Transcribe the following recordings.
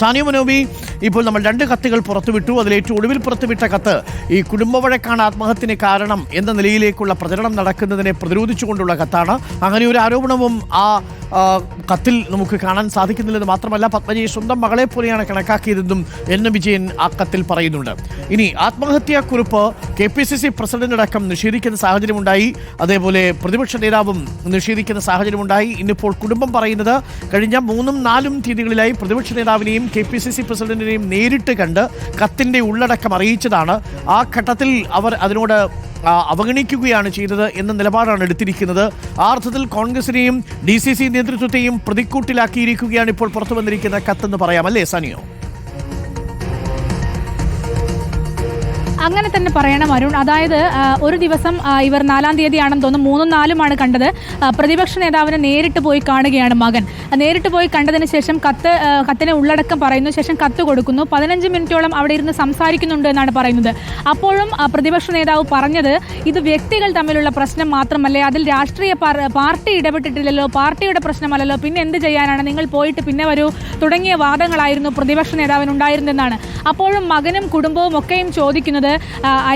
സാനിയ മനോബി ഇപ്പോൾ നമ്മൾ രണ്ട് കത്തുകൾ പുറത്തുവിട്ടു. അതിലേറ്റവും ഒടുവിൽ പുറത്തുവിട്ട കത്ത് ഈ കുടുംബവഴക്കാണ് ആത്മഹത്യന് കാരണം എന്ന നിലയിലേക്കുള്ള പ്രചരണം നടക്കുന്നതിനെ പ്രതിരോധിച്ചുകൊണ്ടുള്ള കത്താണ്. അങ്ങനെ ഒരു ആരോപണവും ആ കത്തിൽ നമുക്ക് കാണാൻ സാധിക്കുന്നില്ലെന്ന് മാത്രമല്ല പത്മജയെ സ്വന്തം മകളെ പോലെയാണ് കണക്കാക്കിയതെന്നും എൻ. വിജയൻ ആ കത്തിൽ പറയുന്നുണ്ട്. ഇനി ആത്മഹത്യാക്കുറിപ്പ് കെ പി സി സി പ്രസിഡന്റടക്കം നിഷേധിക്കുന്ന സാഹചര്യമുണ്ടായി. അതേപോലെ പ്രതിപക്ഷ നേതാവും നിഷേധിക്കുന്ന സാഹചര്യമുണ്ടായി. ഇന്നിപ്പോൾ കുടുംബം പറയുന്നത് കഴിഞ്ഞ മൂന്നും നാലും തീയതികളിലായി പ്രതിപക്ഷ നേതാവിനെയും കെ പി സി സി പ്രസിഡന്റിനെയും നേരിട്ട് കണ്ട് കത്തിന്റെ ഉള്ളടക്കം അറിയിച്ചതാണ്. ആ ഘട്ടത്തിൽ അവർ അതിനോട് അവഗണിക്കുകയാണ് ചെയ്തത് എന്ന നിലപാടാണ് എടുത്തിരിക്കുന്നത്. ആ അർത്ഥത്തിൽ കോൺഗ്രസിനെയും ഡി സി സി നേതൃത്വത്തെയും പ്രതിക്കൂട്ടിലാക്കിയിരിക്കുകയാണ് ഇപ്പോൾ പുറത്തു വന്നിരിക്കുന്ന കത്തെന്ന് പറയാം. അല്ലേ സാനിയോ? അങ്ങനെ തന്നെ പറയണം അരുൺ. അതായത് ഒരു ദിവസം ഇവർ നാലാം തീയതിയാണെന്ന് തോന്നുന്നു. മൂന്നും നാലുമാണ് കണ്ടത്. പ്രതിപക്ഷ നേതാവിനെ നേരിട്ട് പോയി കാണുകയാണ് മകൻ. നേരിട്ട് പോയി കണ്ടതിന് ശേഷം കത്ത് കത്തിനെ ഉള്ളടക്കം പറയുന്നു. ശേഷം കത്ത് കൊടുക്കുന്നു. പതിനഞ്ച് മിനിറ്റോളം അവിടെ ഇരുന്ന് സംസാരിക്കുന്നുണ്ട് എന്നാണ് പറയുന്നത്. അപ്പോഴും പ്രതിപക്ഷ നേതാവ് പറഞ്ഞത് ഇത് വ്യക്തികൾ തമ്മിലുള്ള പ്രശ്നം മാത്രമല്ലേ അതിൽ രാഷ്ട്രീയ പാർട്ടി ഇടപെട്ടിട്ടില്ലല്ലോ പാർട്ടിയുടെ പ്രശ്നമല്ലല്ലോ പിന്നെ എന്ത് ചെയ്യാനാണ്? നിങ്ങൾ പോയിട്ട് പിന്നെ വരൂ. തുടങ്ങിയ വാദങ്ങളായിരുന്നു പ്രതിപക്ഷ നേതാവിനുണ്ടായിരുന്നെന്നാണ് അപ്പോഴും മകനും കുടുംബവും ഒക്കെയും ചോദിക്കുന്നത്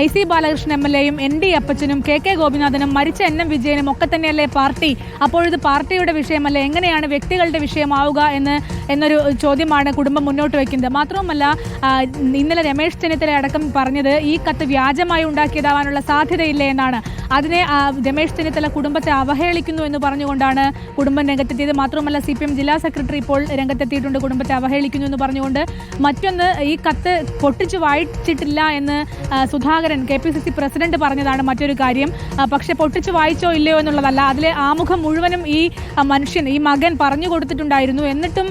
I C Balakrishnan M L എയും എൻ ഡി അപ്പച്ചനും കെ കെ ഗോപിനാഥനും മരിച്ച എൻ എം വിജയനും ഒക്കെ തന്നെയല്ലേ പാർട്ടി? അപ്പോൾ ഇത് പാർട്ടിയുടെ വിഷയമല്ല? എങ്ങനെയാണ് വ്യക്തികളുടെ വിഷയമാവുക എന്ന് എന്നൊരു ചോദ്യമാണ് കുടുംബം മുന്നോട്ട് വയ്ക്കുന്നത്. മാത്രവുമല്ല ഇന്നലെ രമേശ് ചെന്നിത്തല അടക്കം പറഞ്ഞത് ഈ കത്ത് വ്യാജമായി ഉണ്ടാക്കിയതാവാനുള്ള സാധ്യതയില്ല എന്നാണ്. അതിനെ രമേശ് ചെന്നിത്തല കുടുംബത്തെ അവഹേളിക്കുന്നു എന്ന് പറഞ്ഞുകൊണ്ടാണ് കുടുംബം രംഗത്തെത്തിയത്. മാത്രമല്ല സി പി എം ജില്ലാ സെക്രട്ടറി ഇപ്പോൾ രംഗത്തെത്തിയിട്ടുണ്ട് കുടുംബത്തെ അവഹേളിക്കുന്നു എന്ന് പറഞ്ഞുകൊണ്ട്. മറ്റൊന്ന് ഈ കത്ത് പൊട്ടിച്ചു വായിച്ചിട്ടില്ല എന്ന് Sudhakaran K P C C president പറഞ്ഞതാണ് മറ്റൊരു കാര്യം. പക്ഷെ പൊട്ടിച്ചു വായിച്ചോ ഇല്ലയോ എന്നുള്ളതല്ല അതിലെ ആമുഖം മുഴുവനും ഈ മനുഷ്യൻ ഈ മകൻ പറഞ്ഞു കൊടുത്തിട്ടുണ്ടായിരുന്നു. എന്നിട്ടും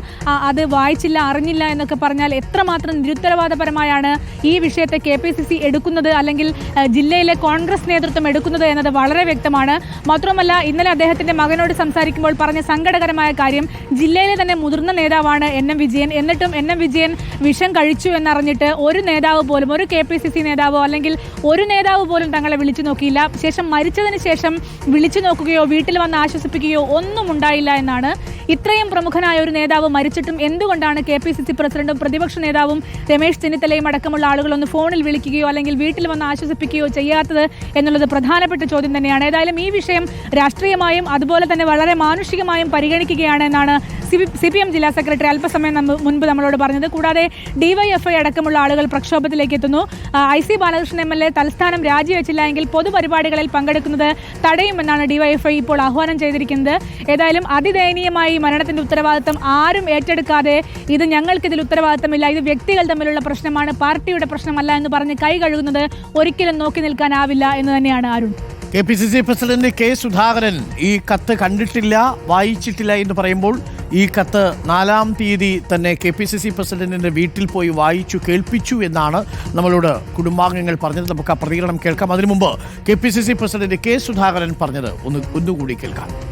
അത് വായിച്ചില്ല അറിഞ്ഞില്ല എന്നൊക്കെ പറഞ്ഞാൽ എത്രമാത്രം നിരുത്തരവാദപരമായാണ് ഈ വിഷയത്തെ കെ പി സി സി എടുക്കുന്നത് അല്ലെങ്കിൽ ജില്ലയിലെ കോൺഗ്രസ് നേതൃത്വം എടുക്കുന്നത് എന്നത് വളരെ വ്യക്തമാണ്. മാത്രമല്ല ഇന്നലെ അദ്ദേഹത്തിന്റെ മകനോട് സംസാരിക്കുമ്പോൾ പറഞ്ഞ സങ്കടകരമായ കാര്യം ജില്ലയിലെ തന്നെ മുതിർന്ന നേതാവാണ് എൻ എം വിജയൻ. എന്നിട്ടും എൻ എം വിജയൻ വിഷം കഴിച്ചു എന്നറിഞ്ഞിട്ട് ഒരു നേതാവ് പോലും ഒരു കെ പി സി സി നേതാവോ അല്ലെങ്കിൽ ഒരു നേതാവ് പോലും തങ്ങളെ വിളിച്ചു നോക്കിയില്ല. ശേഷം മരിച്ചതിന് ശേഷം വിളിച്ചു നോക്കുകയോ വീട്ടിൽ വന്ന് ആശ്വസിപ്പിക്കുകയോ ഒന്നും ഉണ്ടായില്ല എന്നാണ് ഇത്രയും പ്രമുഖനായ ഒരു നേതാവ് മരിച്ചിട്ടും എന്തുകൊണ്ടാണ് കെ പി സി സി പ്രസിഡന്റും പ്രതിപക്ഷ നേതാവും രമേശ് ചെന്നിത്തലയും അടക്കമുള്ള ആളുകൾ ഒന്ന് ഫോണിൽ വിളിക്കുകയോ അല്ലെങ്കിൽ വീട്ടിൽ വന്ന് ആശ്വസിപ്പിക്കുകയോ ചെയ്യാത്തത് എന്നുള്ളത് പ്രധാനപ്പെട്ട ചോദ്യം തന്നെയാണ്. ഏതായാലും ഈ വിഷയം രാഷ്ട്രീയമായും അതുപോലെ തന്നെ വളരെ മാനുഷികമായും പരിഗണിക്കുകയാണ് എന്നാണ് സി പി എം ജില്ലാ സെക്രട്ടറി അല്പസമയം മുൻപ് നമ്മളോട് പറഞ്ഞത്. കൂടാതെ ഡിവൈഎഫ്ഐ അടക്കമുള്ള ആളുകൾ പ്രക്ഷോഭത്തിലേക്ക് എത്തുന്നു. I C Balakrishnan M L A തലസ്ഥാനം രാജിവെച്ചില്ല എങ്കിൽ പൊതുപരിപാടികളിൽ പങ്കെടുക്കുന്നത് തടയുമെന്നാണ് ഡിവൈഎഫ്ഐ ഇപ്പോൾ ആഹ്വാനം ചെയ്തിരിക്കുന്നത്. ഏതായാലും അതിദയനീയമായി മരണത്തിന്റെ ഉത്തരവാദിത്തം ആരും ഏറ്റെടുക്കാതെ ഇത് ഞങ്ങൾക്കിതിൽ ഉത്തരവാദിത്തമില്ല. ഇത് വ്യക്തികൾ തമ്മിലുള്ള പ്രശ്നമാണ്. പാർട്ടിയുടെ പ്രശ്നമല്ല എന്ന് പറഞ്ഞ് കൈ കഴുകുന്നത് ഒരിക്കലും നോക്കി നിൽക്കാനാവില്ല എന്ന് തന്നെയാണ് Arun. K P C C president K Sudhakaran ഈ കത്ത് കണ്ടിട്ടില്ല വായിച്ചിട്ടില്ല എന്ന് പറയുമ്പോൾ ഈ കത്ത് നാലാം തീയതി തന്നെ കെ പി സി സി പ്രസിഡന്റിന്റെ വീട്ടിൽ പോയി വായിച്ചു കേൾപ്പിച്ചു എന്നാണ് നമ്മളോട് കുടുംബാംഗങ്ങൾ പറഞ്ഞത്. നമുക്ക് ആ പ്രതികരണം കേൾക്കാം. അതിനു മുമ്പ് K P C C president K Sudhakaran പറഞ്ഞത് ഒന്ന് ഒന്നുകൂടി കേൾക്കാം.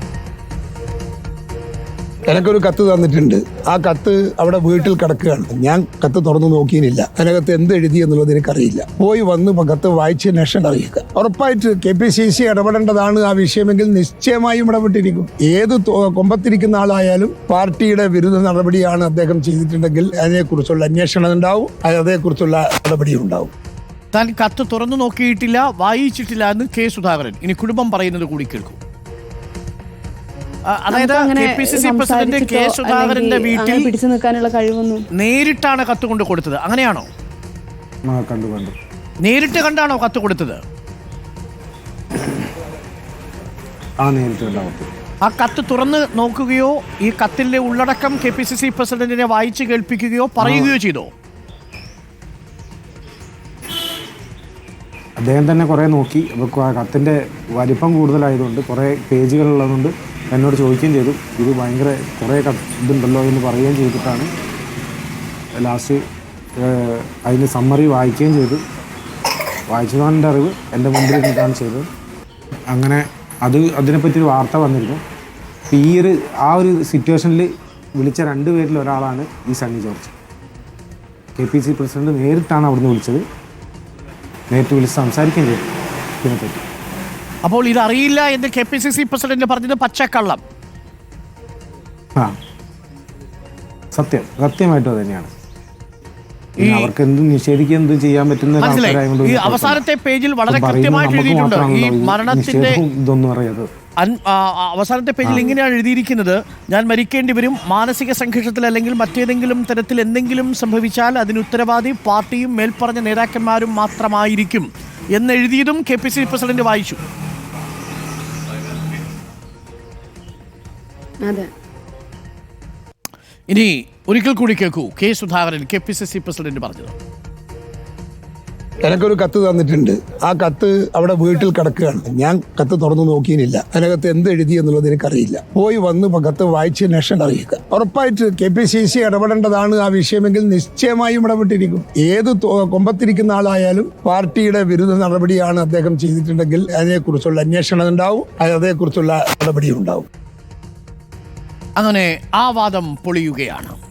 എനിക്കൊരു കത്ത് തന്നിട്ടുണ്ട്. ആ കത്ത് അവിടെ വീട്ടിൽ കിടക്കുകയാണ്. ഞാൻ കത്ത് തുറന്നു നോക്കിയില്ല അതിനകത്ത് എന്ത് എഴുതി എന്നുള്ളത് എനിക്കറിയില്ല. പോയി വന്ന് കത്ത് വായിച്ചതിന് ശേഷം അറിയിക്കുക. ഉറപ്പായിട്ട് കെ പി സി സി ഇടപെടേണ്ടതാണ് ആ വിഷയമെങ്കിൽ നിശ്ചയമായും ഇടപെട്ടിരിക്കും. ഏത് കൊമ്പത്തിരിക്കുന്ന ആളായാലും പാർട്ടിയുടെ വിരുദ്ധ നടപടിയാണ് അദ്ദേഹം ചെയ്തിട്ടുണ്ടെങ്കിൽ അതിനെക്കുറിച്ചുള്ള അന്വേഷണം ഉണ്ടാവും. അതേക്കുറിച്ചുള്ള നടപടിയും ഉണ്ടാവും. താൻ കത്ത് തുറന്നു നോക്കിയിട്ടില്ല വായിച്ചിട്ടില്ല എന്ന് കെ സുധാകരൻ. ഇനി കുടുംബം പറയുന്നത് കൂടി കേൾക്കും. അതായത് K P C C president K സുധാകരന്റെ വീട്ടിൽ പിടിച്ചു നിൽക്കാനുള്ള കഴിവൊന്നും നേരിട്ടാണ് കത്ത് കൊണ്ട് കൊടുത്തത്. അങ്ങനെയാണോ? കണ്ടു കണ്ടു. നേരിട്ട് കണ്ടാണോ കത്ത് കൊടുത്തത്? ആ നേരിട്ട് ആ കത്ത് തുറന്ന് നോക്കുകയോ ഈ കത്തിന്റെ ഉള്ളടക്കം കെ പി സി സി പ്രസിഡന്റിനെ വായിച്ച് കേൾപ്പിക്കുകയോ പറയുകയോ ചെയ്തോ? അദ്ദേഹം തന്നെ കുറേ നോക്കി. കത്തിന്റെ കത്തിന്റെ വലിപ്പം കൂടുതലായതുകൊണ്ട് കുറേ പേജുകളുള്ളതുകൊണ്ട് എന്നോട് ചോദിക്കുകയും ചെയ്തു. ഇത് ഭയങ്കര കുറേ ഇതുണ്ടല്ലോ എന്ന് പറയുകയും ചെയ്തിട്ടാണ് ലാസ്റ്റ് അതിന് സമ്മറി വായിക്കുകയും ചെയ്തു. വായിച്ചതാണെന്റെ അറിവ് എന്റെ മുമ്പിൽ നിന്നിട്ടാണ് ചെയ്തത്. അങ്ങനെ അത് അതിനെപ്പറ്റി ഒരു വാർത്ത വന്നിരുന്നു. അപ്പോൾ ഈ ഒരു ആ ഒരു സിറ്റുവേഷനിൽ വിളിച്ച രണ്ട് പേരിൽ ഒരാളാണ് ഈ Sunny George. K P C president നേരിട്ടാണ് അവിടുന്ന് വിളിച്ചത്. നേരിട്ട് വിളിച്ച് സംസാരിക്കുകയും ചെയ്തു ഇതിനെപ്പറ്റി. അപ്പോൾ ഇത് അറിയില്ല എന്ന് K P C C president പറഞ്ഞത് പച്ചക്കള്ളം. ആ. സത്യം. സത്യമായിട്ടും അത് തന്നെയാണ്. പിന്നെ അവർക്ക് എന്ത് നിഷേധിക്കുക എന്ത് ചെയ്യാൻ പറ്റുന്ന ഒരു മനസ്സിലായി. ആൾക്കാരായതുകൊണ്ട് ഈ അവസാനത്തെ പേജിൽ വളരെ പറയുന്നത് കൃത്യമായിട്ട് നമുക്ക് എഴുതിയിട്ടുണ്ട്. ഈ മരണത്തിന്റെ നിഷേധവും ഇതൊന്നും അറിയാതെ അൻ- ആ, ആ, അവസാനത്തെ പേജിൽ ഇങ്ങനെയാണ് എഴുതിയിരിക്കുന്നത്. ഞാൻ മരിക്കേണ്ടി വരും. മാനസിക സംഘർഷത്തിൽ അല്ലെങ്കിൽ മറ്റേതെങ്കിലും തരത്തിൽ എന്തെങ്കിലും സംഭവിച്ചാൽ അതിന് ഉത്തരവാദി പാർട്ടിയും മേൽപ്പറഞ്ഞ നേതാക്കന്മാരും മാത്രമായിരിക്കും. എന്നെഴുതിയതും കെ പി സി പ്രസിഡന്റ് വായിച്ചു. അതെ. ഇനി ഒരിക്കൽ കൂടി കേൾക്കൂ. K Sudhakaran K P C C president പറഞ്ഞത്. എനിക്കൊരു കത്ത് തന്നിട്ടുണ്ട്. ആ കത്ത് അവിടെ വീട്ടിൽ കിടക്കുകയാണ്. ഞാൻ കത്ത് തുറന്നു നോക്കിയില്ല അതിനകത്ത് എന്ത് എഴുതി എന്നുള്ളത് എനിക്കറിയില്ല. പോയി വന്ന് ഇപ്പൊ കത്ത് വായിച്ച ശേഷം അറിയിക്കുക. ഉറപ്പായിട്ട് കെ പി സി സി ഇടപെടേണ്ടതാണ് ആ വിഷയമെങ്കിൽ നിശ്ചയമായും ഇടപെട്ടിരിക്കും. ഏത് കൊമ്പത്തിരിക്കുന്ന ആളായാലും പാർട്ടിയുടെ വിരുദ്ധ നടപടിയാണ് അദ്ദേഹം ചെയ്തിട്ടുണ്ടെങ്കിൽ അതിനെക്കുറിച്ചുള്ള അന്വേഷണം ഉണ്ടാവും. അതേക്കുറിച്ചുള്ള നടപടി ഉണ്ടാവും. അങ്ങനെ ആ വാദം പൊളിയുകയാണ്.